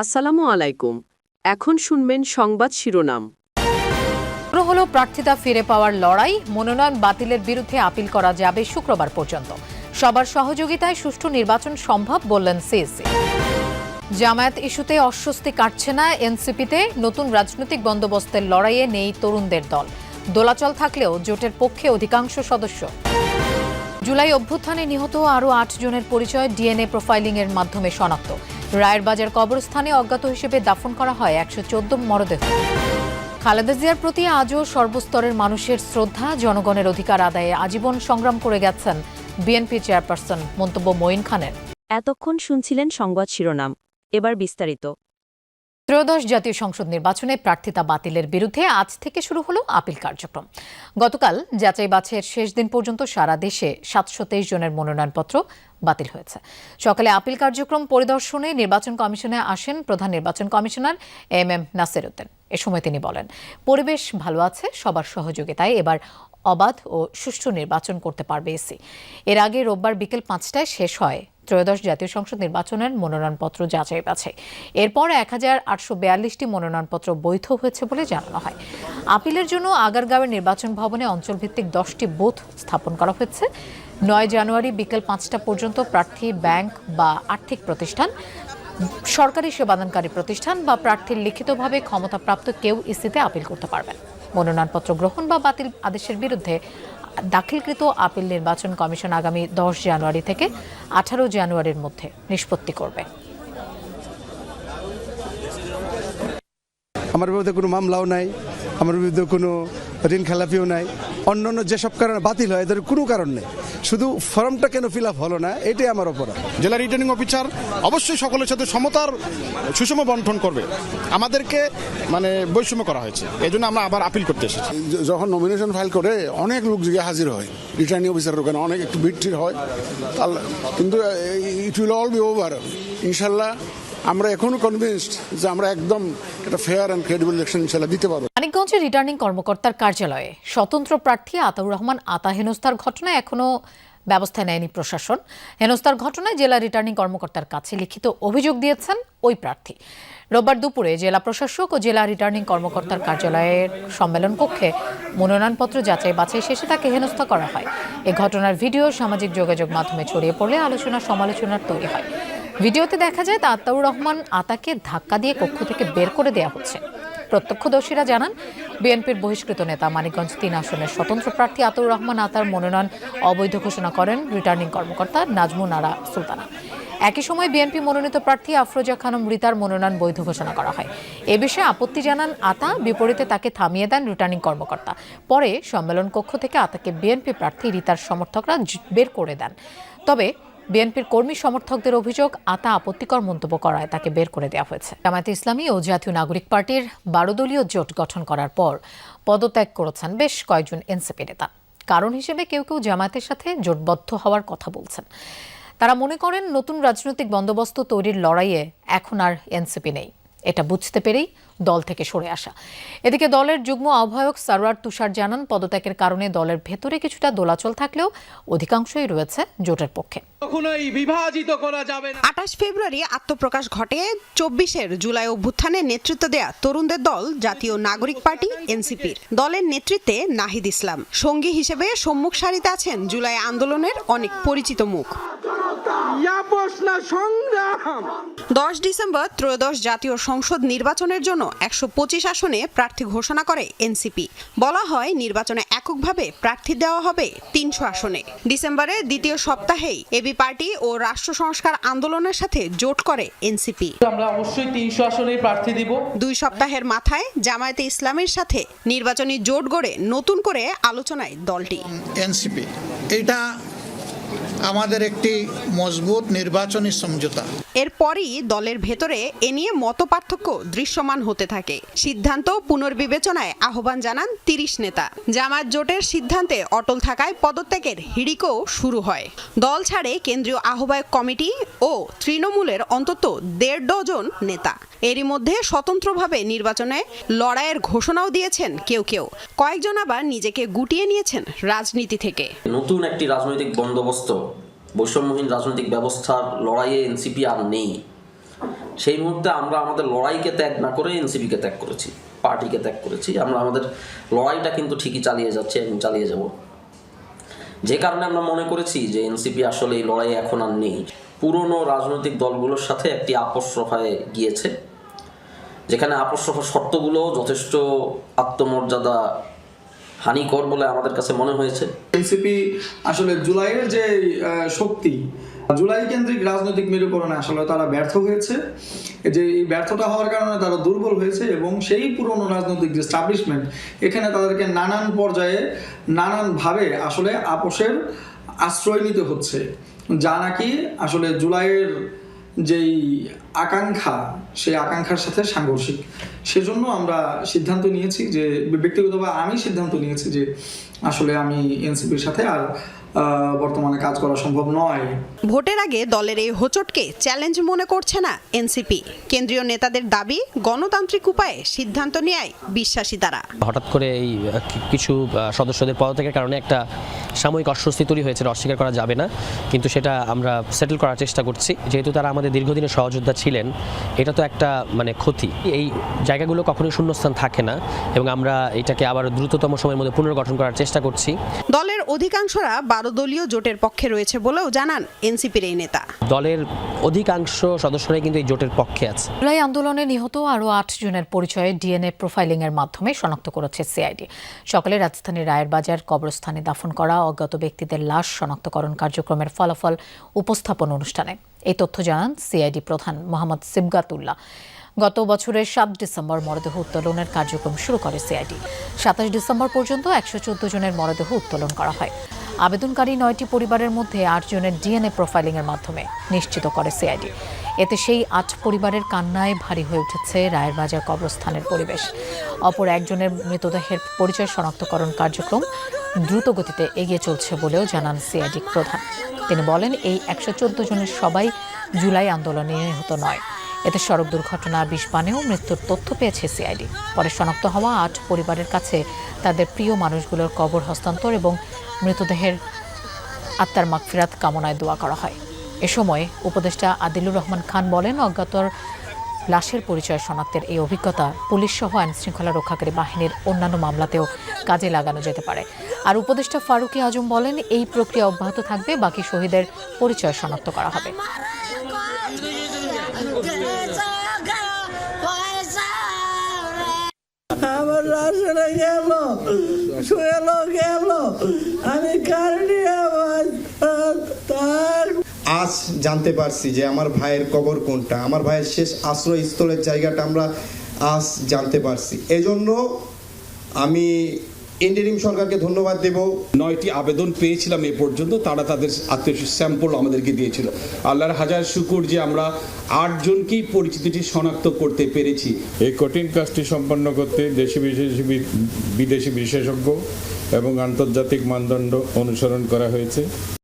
আসসালামু আলাইকুম। এখন শুনবেন সংবাদ শিরোনাম। শুরু হলো প্রার্থিতা ফিরে পাওয়ার লড়াই, মনোনয়ন বাতিলের বিরুদ্ধে আপিল করা যাবে শুক্রবার পর্যন্ত। সবার সহযোগিতায় সুষ্ঠু নির্বাচন সম্ভব বললেন সিএসসি। জামায়াত ইস্যুতে অস্বস্তি কাটছে না এনসিপিতে, নতুন রাজনৈতিক বন্দোবস্তের লড়াইয়ে নেই তরুণদের দল। দোলাচল থাকলেও জোটের পক্ষে অধিকাংশ সদস্য। জুলাই অভ্যুত্থানে নিহত আরও আট জনের পরিচয় ডিএনএ প্রোফাইলিংয়ের মাধ্যমে শনাক্ত। রায়ের বাজার কবরস্থানে অজ্ঞাত হিসেবে দাফন করা হয় একশো চোদ্দ মরদেহ। খালেদা জিয়ার প্রতি আজও সর্বস্তরের মানুষের শ্রদ্ধা, জনগণের অধিকার আদায়ে আজীবন সংগ্রাম করে গেছেন বিএনপি চেয়ারপারসন মন্তব্য মঈন খানের। এতক্ষণ শুনছিলেন সংবাদ শিরোনাম। এবার বিস্তারিত। ত্রয়োদশ জাতীয় সংসদ নির্বাচনে প্রার্থিতা বাতিলের বিরুদ্ধে আজ থেকে শুরু হলো আপিল কার্যক্রম। গতকাল যাচাই বাছাইয়ের শেষ দিন পর্যন্ত সারা দেশে সাতশো তেইশ জনের মনোনয়নপত্র বাতিল হয়েছে। সকালে আপিল কার্যক্রম পরিদর্শনে নির্বাচন কমিশনে আসেন প্রধান নির্বাচন commissioner M M Nasir Uddin এ সময় তিনি বলেন, পরিবেশ ভালো আছে, সবার সহযোগিতায় এবার অবাধ ও সুষ্ঠু নির্বাচন করতে পারবে এসি। এর আগে রোববার বিকেল পাঁচটায় শেষ হয় ত্রয়োদশ জাতীয় সংসদ নির্বাচনের মনোনয়নপত্র যাচাই বাছাই। এরপর এক হাজার আটশো বিয়াল্লিশটি মনোনয়নপত্র বৈধ হয়েছে বলে জানানো হয়। আপিলের জন্য আগারগাঁওয়ের নির্বাচন ভবনে অঞ্চলভিত্তিক দশটি বুথ স্থাপন করা হয়েছে। নয় জানুয়ারি বিকেল পাঁচটা পর্যন্ত প্রার্থী ব্যাংক বা আর্থিক প্রতিষ্ঠান, সরকারি সেবাদানকারী প্রতিষ্ঠান বা প্রার্থীর লিখিতভাবে ক্ষমতাপ্রাপ্ত কেউ ইসিতে আপিল করতে পারবেন। মনোনয়নপত্র গ্রহণ বা বাতিল আদেশের বিরুদ্ধে দাখিলকৃত আপিল নির্বাচন কমিশন আগামী দশ জানুয়ারি থেকে আঠারো জানুয়ারির মধ্যে নিষ্পত্তি করবে। আমার বিরুদ্ধে কোনো মামলাও নাই, আমার বিরুদ্ধে কোনো ঋণ খেলাপিও নাই। অন্য অন্য যেসব কারণে বাতিল হয় এদের কোনো কারণ নেই। শুধু ফর্মটা কেন ফিল আপ হলো না এটাই আমার অপরাধ। জেলা রিটার্নিং অফিসার অবশ্যই সকলের সাথে সমতার সুষম বন্টন করবে। আমাদেরকে মানে বৈষম্য করা হয়েছে। এই জন্য আমরা আবার আপিল করতে এসেছি। যখন নমিনেশন ফাইল করে অনেক লোক গিয়ে হাজির হয়। রিটার্নিং অফিসারের ওখানে অনেক একটু ভিড় হয়। কিন্তু it will all be over ইনশাল্লাহ আমরা এখনও কনভিনসড যে আমরা একদম একটা ফেয়ার অ্যান্ড ক্রেডিবল ইলেকশন ইনশাল্লাহ দিতে পারব। মানিকগঞ্জে রিটার্নিং কর্মকর্তার কার্যালয়ে স্বতন্ত্র প্রার্থী আতাউর রহমান আতা হেনস্তার ঘটনায় এখনও ব্যবস্থা নেয়নি প্রশাসন। হেনস্তার ঘটনায় জেলা রিটার্নিং কর্মকর্তার কাছে লিখিত অভিযোগ দিয়েছেন ওই প্রার্থী। রোববার দুপুরে জেলা প্রশাসক ও জেলা রিটার্নিং কর্মকর্তার কার্যালয়ের সম্মেলন কক্ষে মনোনয়নপত্র যাচাই বাছাই শেষে তাকে হেনস্থা করা হয়। এ ঘটনার ভিডিও সামাজিক যোগাযোগ মাধ্যমে ছড়িয়ে পড়লে আলোচনা সমালোচনার তৈরি হয়। ভিডিওতে দেখা যায় তা আতাউর রহমান আতাকে ধাক্কা দিয়ে কক্ষ থেকে বের করে দেওয়া হচ্ছে। প্রত্যক্ষদর্শীরা জানান, বিএনপির বহিষ্কৃত নেতা মানিকগঞ্জ তিন আসনের স্বতন্ত্র প্রার্থী আতাউর রহমান আতার মনোনয়ন অবৈধ ঘোষণা করেন রিটার্নিং কর্মকর্তা নাজমুন আরা সুলতানা। একই সময় বিএনপি মনোনীত প্রার্থী আফরোজা খানম রিতার মনোনয়ন বৈধ ঘোষণা করা হয়। এ বিষয়ে আপত্তি জানান আতা, বিপরীতে তাকে থামিয়ে দেন রিটার্নিং কর্মকর্তা। পরে সম্মেলন কক্ষ থেকে আতাকে বিএনপি প্রার্থী রিতার সমর্থকরা বের করে দেন। তবে বিএনপির কর্মী সমর্থকদের অভিযোগ আতা আপত্তিকর মন্তব্য করায় তাকে বের করে দেওয়া হয়েছে। জামায়াতে ইসলামী ও জাতীয় নাগরিক পার্টির বারো দলীয় জোট গঠন করার পর পদত্যাগ করেছেন বেশ কয়েকজন এনসিপি নেতা। কারণ হিসেবে কেউ কেউ জামায়াতের সাথে জোটবদ্ধ হওয়ার কথা বলছেন। তারা মনে করেন নতুন রাজনৈতিক বন্দোবস্ত তৈরির লড়াইয়ে এখন আর এনসিপি নেই। এটা বুঝতে পেরেই দল থেকে সরে আসা। এদিকে দলের যুগ্ম আহ্বায়ক সারোয়ার তুষার জানান পদত্যাগের কারণে দলের ভেতরে কিছুটা দোলাচল থাকলেও অধিকাংশই রয়েছে জোটের পক্ষে। কখনোই বিভাজিত করা যাবে না। আঠাশ ফেব্রুয়ারি আত্মপ্রকাশ ঘটে চব্বিশের জুলাই অভ্যুত্থানে নেতৃত্ব দেয়া তরুণদের দল জাতীয় নাগরিক পার্টি এনসিপির। দলের নেতৃত্বে নাহিদ ইসলাম। সঙ্গী হিসেবে সম্মুখ সারিতে আছেন জুলাই আন্দোলনের অনেক পরিচিত মুখ। সংগ্রাম। দশ ডিসেম্বর ত্রয়োদশ জাতীয় সংসদ নির্বাচনের জন্য একশো পঁচিশ আসনে প্রার্থী ঘোষণা করে এনসিপি। বলা হয় নির্বাচনে এককভাবে প্রার্থী দেওয়া হবে তিনশো আসনে। ডিসেম্বরের দ্বিতীয় সপ্তাহেই এবি পার্টি ও রাষ্ট্র সংস্কার আন্দোলনের সাথে জোট করে এনসিপি। আমরা অবশ্যই তিনশো আসনেই প্রার্থী দিব। দুই সপ্তাহের মাথায় জামায়াতে ইসলামের সাথে নির্বাচনী জোট গড়ে নতুন করে আলোচনায় দলটি। এনসিপি এটা আমাদের একটি মজবুত নির্বাচনী সমঝোতা। এরপরই দলের ভেতরে এ নিয়ে মত পার্থক্য দৃশ্যমান হতে থাকে। সিদ্ধান্ত পুনর্বিবেচনায় আহ্বান জানান তিরিশ নেতা। জামায়াত জোটের সিদ্ধান্তে অটল থাকায় পদত্যাগের হিড়িকও শুরু হয়। দল ছাড়ে কেন্দ্রীয় আহ্বায়ক কমিটি ও তৃণমূলের অন্তত দেড় ডজন নেতা। এরই মধ্যে স্বতন্ত্রভাবে নির্বাচনে লড়াইয়ের ঘোষণাও দিয়েছেন কেউ কেউ। কয়েকজন আবার নিজেকে গুটিয়ে নিয়েছেন রাজনীতি থেকে। নতুন একটি রাজনৈতিক বন্দোবস্ত বৈষম্যহীন রাজনৈতিক ব্যবস্থার লড়াইয়ে এনসিপি আর নেই। সেই মুহূর্তে আমরা আমাদের লড়াইকে ত্যাগ না করে এনসিপিকে ত্যাগ করেছি, পার্টিকে ত্যাগ করেছি। আমরা আমাদের লড়াইটা কিন্তু ঠিকই চালিয়ে যাচ্ছি এবং চালিয়ে যাব। যে কারণে আমরা মনে করেছি যে এনসিপি আসলে এই লড়াই এখন আর নেই। পুরনো রাজনৈতিক দলগুলোর সাথে একটি আপস হয়ে গিয়েছে, যেখানে আপস শর্তগুলো যথেষ্ট আত্মমর্যাদা হানিকর বলে আমাদের কাছে মনে হয়েছে। এনসিপি আসলে জুলাইয়ের যে শক্তি, জুলাই কেন্দ্রিক রাজনৈতিক মেরুকরণে আসলে তারা ব্যর্থ হয়েছে। যে, এই ব্যর্থতা হওয়ার কারণে তারা দুর্বল হয়েছে এবং সেই পুরনো রাজনৈতিক যে স্টাবলিশমেন্ট এখানে তাদেরকে নানান পর্যায়ে, নানানভাবে আসলে আপোষের আশ্রয় নিতে হচ্ছে। যা নাকি আসলে জুলাইয়ের যেই আকাঙ্ক্ষা, সেই আকাঙ্ক্ষার সাথে সাংঘর্ষিক। সেজন্য আমরা সিদ্ধান্ত নিয়েছি যে, ব্যক্তিগতভাবে আমি সিদ্ধান্ত নিয়েছি যে, আসলে আমি এনসিপির সাথে আর বর্তমানে কাজ করা সম্ভব নয়। ভোটের আগে দলের এই হোচটকে চ্যালেঞ্জ মনে করছে না এনসিপি। কেন্দ্রীয় নেতাদের দাবি গণতান্ত্রিক উপায়ে সিদ্ধান্ত নেয় বিশ্বাসী তারা। হঠাৎ করে এই কিছু সদস্যদের পদত্যাগের কারণে একটা সাময়িক অস্বস্তি তৈরি হয়েছে অস্বীকার করা যাবে না। কিন্তু সেটা আমরা সেটেল করার চেষ্টা করছি। যেহেতু তারা আমাদের দীর্ঘদিনের সহযোদ্ধা ছিলেন এটা তো একটা মানে ক্ষতি। এই জায়গাগুলো কখনোই শূন্যস্থান থাকে না এবং আমরা এটাকে আবার দ্রুততম সময়ের মধ্যে পুনর্গঠন করার চেষ্টা করছি। দলের অধিকাংশরা বারো দলীয় জোটের পক্ষে রয়েছে বলেও জানান এনসিপির এই নেতা। দলের অধিকাংশ সদস্যরাই কিন্তু এই জোটের পক্ষে আছে। জুলাই আন্দোলনে নিহত আরও আট জনের পরিচয়ে ডিএনএ প্রোফাইলিং এর মাধ্যমে শনাক্ত করেছে সিআইডি। সকালে রাজধানীর রায়ের বাজার কবরস্থানে দাফন করা অজ্ঞাত ব্যক্তিদের লাশ শনাক্তকরণ কার্যক্রমের ফলাফল উপস্থাপন অনুষ্ঠানে। এই তথ্য জানান সিআইডি প্রধান মোহাম্মদ সিবগাতুল্লাহ। গত বছরের সাত ডিসেম্বর মরদেহ উত্তোলনের কার্যক্রম শুরু করে সিআইডি। সাতাশ ডিসেম্বর পর্যন্ত একশো চোদ্দ জনের মরদেহ উত্তোলন করা হয়। আবেদনকারী নয়টি পরিবারের মধ্যে আটজনের ডিএনএ প্রোফাইলিংয়ের মাধ্যমে নিশ্চিত করে সিআইডি। এতে সেই আট পরিবারের কান্নায় ভারী হয়ে উঠেছে রায়ের বাজার কবরস্থানের পরিবেশ। অপর একজনের মৃতদেহের পরিচয় শনাক্তকরণ কার্যক্রম দ্রুত গতিতে এগিয়ে চলছে বলেও জানান সিআইডি প্রধান। তিনি বলেন, এই একশো চোদ্দ জনের সবাই জুলাই আন্দোলনে নিহত নয়। এতে সড়ক দুর্ঘটনা, বিষ পানেও মৃত্যুর তথ্য পেয়েছে সিআইডি। পরে শনাক্ত হওয়া আট পরিবারের কাছে তাদের প্রিয় মানুষগুলোর কবর হস্তান্তর এবং মৃতদেহের আত্মার মাগফিরাত কামনায় দোয়া করা হয়। এ সময় উপদেষ্টা আদিলুর রহমান খান বলেন, অজ্ঞাতর লাশের পরিচয় শনাক্তের এই অভিজ্ঞতা পুলিশ সহ আইন শৃঙ্খলা রক্ষাকারী বাহিনীর অন্যান্য মামলাতেও কাজে লাগানো যেতে পারে। আর উপদেষ্টা ফারুকী আজম বলেন, এই প্রক্রিয়া অব্যাহত থাকবে, বাকি শহীদের পরিচয় শনাক্ত করা হবে। আমার লাশটা গেল, শুয়েল, গেল, আমি কারণে আমার তার আজ জানতে পারছি যে আমার ভাইয়ের কবর কোনটা। আমার ভাইয়ের শেষ আশ্রয়স্থলের জায়গাটা আমরা আজ জানতে পারছি। এজন্য আমি ইন্টারিম সরকারকে ধন্যবাদ দেব। নয়টি আবেদন পেয়েছিলাম এ পর্যন্ত তারা তাদের আত্মীয় স্যাম্পল আমাদেরকে দিয়েছিল। আল্লাহর হাজার শুকুর যে আমরা আটজনকেই পরিচিতিটি শনাক্ত করতে পেরেছি। এই কঠিন কাজটি সম্পন্ন করতে দেশি বিদেশি বিদেশি বিশেষজ্ঞ এবং আন্তর্জাতিক মানদণ্ড অনুসরণ করা হয়েছে।